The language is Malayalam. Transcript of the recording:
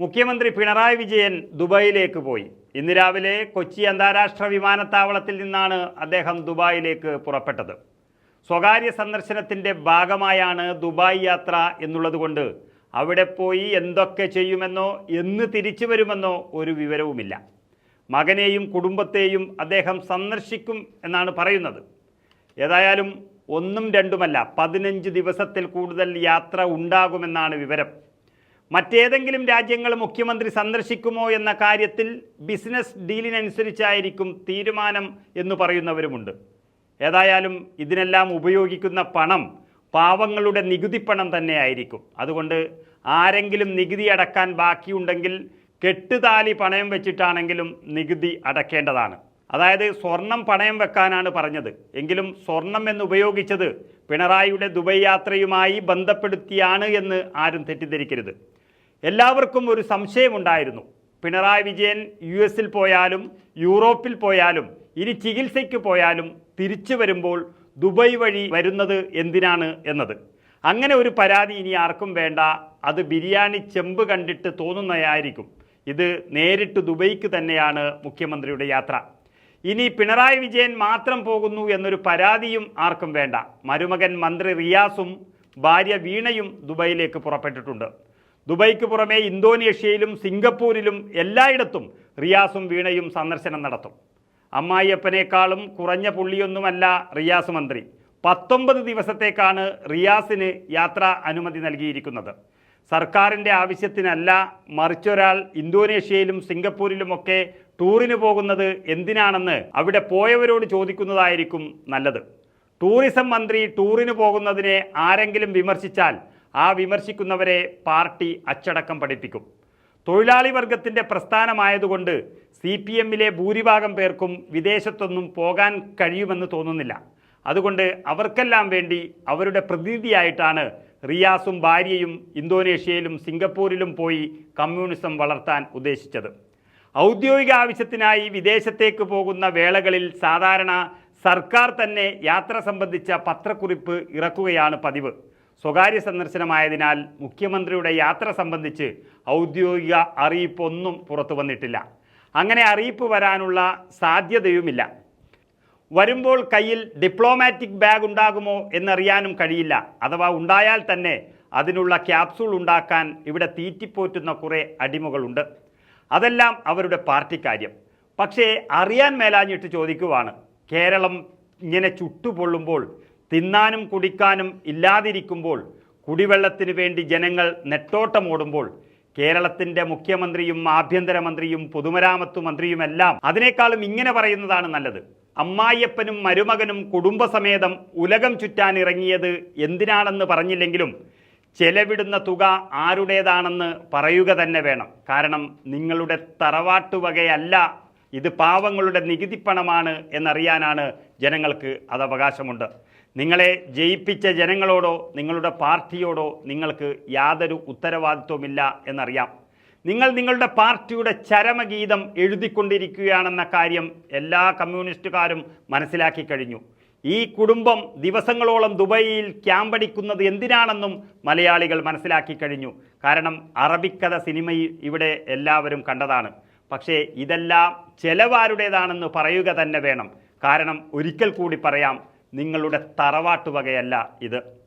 മുഖ്യമന്ത്രി പിണറായി വിജയൻ ദുബായിലേക്ക് പോയി. ഇന്ന് രാവിലെ കൊച്ചി അന്താരാഷ്ട്ര വിമാനത്താവളത്തിൽ നിന്നാണ് അദ്ദേഹം ദുബായിലേക്ക് പുറപ്പെട്ടത്. സ്വകാര്യ സന്ദർശനത്തിന്റെ ഭാഗമായാണ് ദുബായ് യാത്ര എന്നുള്ളതുകൊണ്ട് അവിടെ പോയി എന്തൊക്കെ ചെയ്യുമെന്നോ എന്ന് തിരിച്ചു വരുമെന്നോ ഒരു വിവരവുമില്ല. മകനെയും കുടുംബത്തെയും അദ്ദേഹം സന്ദർശിക്കും എന്നാണ് പറയുന്നത്. ഏതായാലും ഒന്നും രണ്ടുമല്ല പതിനഞ്ച് ദിവസത്തിൽ കൂടുതൽ യാത്ര ഉണ്ടാകുമെന്നാണ് വിവരം. മറ്റേതെങ്കിലും രാജ്യങ്ങൾ മുഖ്യമന്ത്രി സന്ദർശിക്കുമോ എന്ന കാര്യത്തിൽ ബിസിനസ് ഡീലിനനുസരിച്ചായിരിക്കും തീരുമാനം എന്ന് പറയുന്നവരുമുണ്ട്. ഏതായാലും ഇതിനെല്ലാം ഉപയോഗിക്കുന്ന പണം പാവങ്ങളുടെ നികുതി പണം തന്നെയായിരിക്കും. അതുകൊണ്ട് ആരെങ്കിലും നികുതി അടക്കാൻ ബാക്കിയുണ്ടെങ്കിൽ കെട്ടുതാലി പണയം വെച്ചിട്ടാണെങ്കിലും നികുതി അടക്കേണ്ടതാണ്. അതായത് സ്വർണം പണയം വെക്കാനാണ് പറഞ്ഞത്. എങ്കിലും സ്വർണം എന്ന് ഉപയോഗിച്ചത് പിണറായിയുടെ ദുബൈ യാത്രയുമായി ബന്ധപ്പെടുത്തിയാണ് എന്ന് ആരും തെറ്റിദ്ധരിക്കരുത്. എല്ലാവർക്കും ഒരു സംശയമുണ്ടായിരുന്നു. പിണറായി വിജയൻ യു എസിൽ പോയാലും യൂറോപ്പിൽ പോയാലും ഇനി ചികിത്സയ്ക്ക് പോയാലും തിരിച്ചു വരുമ്പോൾ ദുബൈ വഴി വരുന്നത് എന്തിനാണ് എന്നത്. അങ്ങനെ ഒരു പരാതി ഇനി ആർക്കും വേണ്ട. അത് ബിരിയാണി ചെമ്പ് കണ്ടിട്ട് തോന്നുന്നതായിരിക്കും. ഇത് നേരിട്ട് ദുബൈക്ക് തന്നെയാണ് മുഖ്യമന്ത്രിയുടെ യാത്ര. ഇനി പിണറായി വിജയൻ മാത്രം പോകുന്നു എന്നൊരു പരാതിയും ആർക്കും വേണ്ട. മരുമകൻ മന്ത്രി റിയാസും ഭാര്യ വീണയും ദുബൈയിലേക്ക് പുറപ്പെട്ടിട്ടുണ്ട്. ദുബൈക്ക് പുറമെ ഇന്തോനേഷ്യയിലും സിംഗപ്പൂരിലും എല്ലായിടത്തും റിയാസും വീണയും സന്ദർശനം നടത്തും. അമ്മായിയപ്പനേക്കാളും കുറഞ്ഞ പുള്ളിയൊന്നുമല്ല റിയാസ് മന്ത്രി. പത്തൊമ്പത് ദിവസത്തേക്കാണ് റിയാസിന് യാത്രാ അനുമതി നൽകിയിരിക്കുന്നത്. സർക്കാരിന്റെ ആവശ്യത്തിനല്ല മറിച്ചൊരാൾ ഇന്തോനേഷ്യയിലും സിംഗപ്പൂരിലുമൊക്കെ ടൂറിന് പോകുന്നത് എന്തിനാണെന്ന് അവിടെ പോയവരോട് ചോദിക്കുന്നതായിരിക്കും നല്ലത്. ടൂറിസം മന്ത്രി ടൂറിന് പോകുന്നതിനെ ആരെങ്കിലും വിമർശിച്ചാൽ ആ വിമർശിക്കുന്നവരെ പാർട്ടി അച്ചടക്കം പഠിപ്പിക്കും. തൊഴിലാളി വർഗത്തിന്റെ പ്രസ്ഥാനമായതുകൊണ്ട് സി പി എമ്മിലെ ഭൂരിഭാഗം പേർക്കും വിദേശത്തൊന്നും പോകാൻ കഴിയുമെന്ന് തോന്നുന്നില്ല. അതുകൊണ്ട് അവർക്കെല്ലാം വേണ്ടി അവരുടെ പ്രതിനിധിയായിട്ടാണ് റിയാസും ഭാര്യയും ഇന്തോനേഷ്യയിലും സിംഗപ്പൂരിലും പോയി കമ്മ്യൂണിസം വളർത്താൻ ഉദ്ദേശിച്ചത്. ഔദ്യോഗിക ആവശ്യത്തിനായി വിദേശത്തേക്ക് പോകുന്ന വേളകളിൽ സാധാരണ സർക്കാർ തന്നെ യാത്ര സംബന്ധിച്ച പത്രക്കുറിപ്പ് ഇറക്കുകയാണ് പതിവ്. സ്വകാര്യ സന്ദർശനമായതിനാൽ മുഖ്യമന്ത്രിയുടെ യാത്ര സംബന്ധിച്ച് ഔദ്യോഗിക അറിയിപ്പൊന്നും പുറത്തു വന്നിട്ടില്ല. അങ്ങനെ അറിയിപ്പ് വരാനുള്ള സാധ്യതയുമില്ല. വരുമ്പോൾ കയ്യിൽ ഡിപ്ലോമാറ്റിക് ബാഗ് ഉണ്ടാകുമോ എന്നറിയാനും കഴിയില്ല. അഥവാ ഉണ്ടായാൽ തന്നെ അതിനുള്ള ക്യാപ്സൂൾ ഉണ്ടാക്കാൻ ഇവിടെ തീറ്റിപ്പോറ്റുന്ന കുറേ അടിമകളുണ്ട്. അതെല്ലാം അവരുടെ പാർട്ടി കാര്യം. പക്ഷേ അറിയാൻ മേലാഞ്ഞിട്ട് ചോദിക്കുവാണ്. കേരളം ഇങ്ങനെ ചുട്ടുപൊള്ളുമ്പോൾ തിന്നാനും കുടിക്കാനും ഇല്ലാതിരിക്കുമ്പോൾ കുടിവെള്ളത്തിനു വേണ്ടി ജനങ്ങൾ നെട്ടോട്ടമോടുമ്പോൾ കേരളത്തിന്റെ മുഖ്യമന്ത്രിയും ആഭ്യന്തരമന്ത്രിയും പൊതുമരാമത്ത് മന്ത്രിയുമെല്ലാം അതിനേക്കാളും ഇങ്ങനെ പറയുന്നതാണ് നല്ലത്. അമ്മായിയപ്പനും മരുമകനും കുടുംബസമേതം ഉലകം ചുറ്റാൻ ഇറങ്ങിയത് എന്തിനാണെന്ന് പറഞ്ഞില്ലെങ്കിലും ചെലവിടുന്ന തുക ആരുടേതാണെന്ന് പറയുക തന്നെ വേണം. കാരണം നിങ്ങളുടെ തറവാട്ടുവകയല്ല ഇത് പാവങ്ങളുടെ നികുതിപ്പണമാണ് എന്നറിയാനാണ് ജനങ്ങൾക്ക് അത് അവകാശമുണ്ട് നിങ്ങളെ ജയിപ്പിച്ച ജനങ്ങളോടോ നിങ്ങളുടെ പാർട്ടിയോടോ നിങ്ങൾക്ക് യാതൊരു ഉത്തരവാദിത്വമില്ല എന്നറിയാം. നിങ്ങൾ നിങ്ങളുടെ പാർട്ടിയുടെ ചരമഗീതം എഴുതിക്കൊണ്ടിരിക്കുകയാണെന്ന കാര്യം എല്ലാ കമ്മ്യൂണിസ്റ്റുകാരും മനസ്സിലാക്കി കഴിഞ്ഞു. ഈ കുടുംബം ദിവസങ്ങളോളം ദുബൈയിൽ ക്യാമ്പടിക്കുന്നത് എന്തിനാണെന്നും മലയാളികൾ മനസ്സിലാക്കി കഴിഞ്ഞു. കാരണം അറബിക്കഥ സിനിമ ഇവിടെ എല്ലാവരും കണ്ടതാണ്. പക്ഷേ ഇതെല്ലാം ചെലവാരുടേതാണെന്ന് പറയുക തന്നെ വേണം. കാരണം ഒരിക്കൽ കൂടി പറയാം നിങ്ങളുടെ തറവാട്ടുവകയല്ല ഇത്.